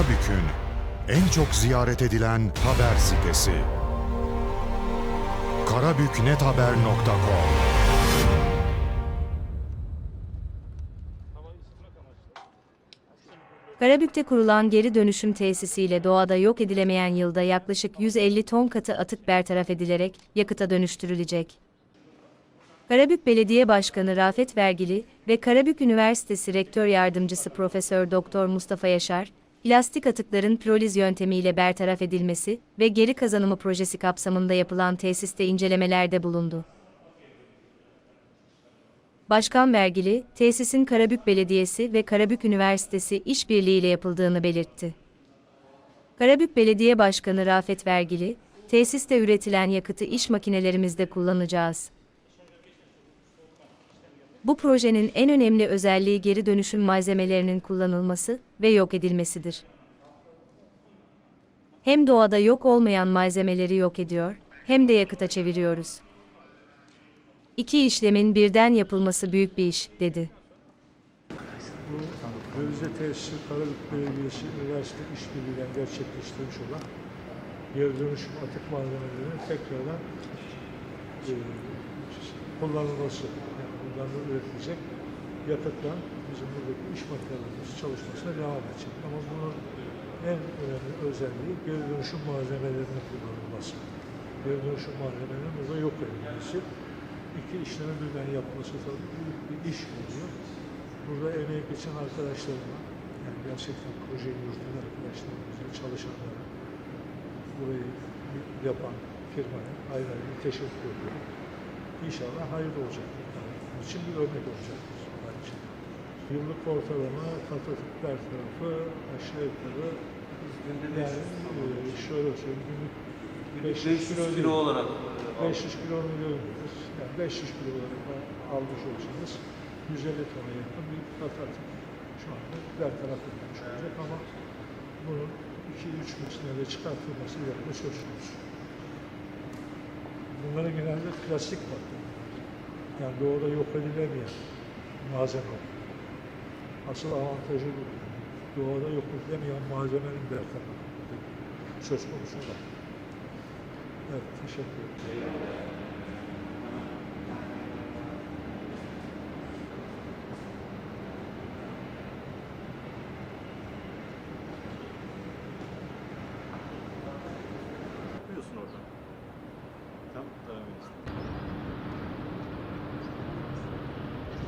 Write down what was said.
Karabük'ün en çok ziyaret edilen haber sitesi. karabüknethaber.com Karabük'te kurulan geri dönüşüm tesisiyle doğada yok edilemeyen yılda yaklaşık 150 ton katı atık bertaraf edilerek yakıta dönüştürülecek. Karabük Belediye Başkanı Rafet Vergili ve Karabük Üniversitesi Rektör Yardımcısı Profesör Doktor Mustafa Yaşar, plastik atıkların piroliz yöntemiyle bertaraf edilmesi ve geri kazanımı projesi kapsamında yapılan tesiste incelemelerde bulundu. Başkan Vergili, tesisin Karabük Belediyesi ve Karabük Üniversitesi işbirliğiyle yapıldığını belirtti. Karabük Belediye Başkanı Rafet Vergili, tesiste üretilen yakıtı iş makinelerimizde kullanacağız. Bu projenin en önemli özelliği geri dönüşüm malzemelerinin kullanılması ve yok edilmesidir. Hem doğada yok olmayan malzemeleri yok ediyor, hem de yakıta çeviriyoruz. İki işlemin birden yapılması büyük bir iş, dedi. Bu Gözde Tesisi Karabük Belediyesi Üniversite İşbirliği'yle gerçekleştirmiş olan geri dönüşüm atık malzemelerinin tekrardan e, kullanılması, yani da üretilecek yakıtla bizim buradaki iş makinelerimiz çalışmasına devam edecek. Ama bunun en önemli özelliği geri dönüşüm malzemelerinin kullanılması. Geri dönüşüm malzemelerinin burada yok edilmesi. İki işlemin birden yapılması tabii büyük bir iş oluyor. Burada emeği geçen arkadaşlarıma, yani gerçekten projeyi yürüten arkadaşlarımıza, çalışanlara, burayı yapan firmaya ayrı ayrı teşekkür ediyorum. İnşallah hayırlı olacaktır. Bunun için bir örnek olacaktır bence. Yıllık ortalama katatükler tarafı aşağı yukarı yani e, şöyle söyleyeyim günlük 500 kilo, kilo olarak 500 kilo milyon diyoruz. Yani 500 kilo olarak almış olsanız 150 tona yakın bir katat şu anda diğer taraf edilmiş olacak ama bunun 2-3 misline çıkartılması ileride söz konusu. Bunların genelde plastik madde. Yani doğada yok edilemeyen malzeme o. Asıl avantajı bu. Doğada yok edilemeyen malzemenin bertarafı söz konusu da. Evet, teşekkür ederim. Biliyorsun orada. Tam, tamam.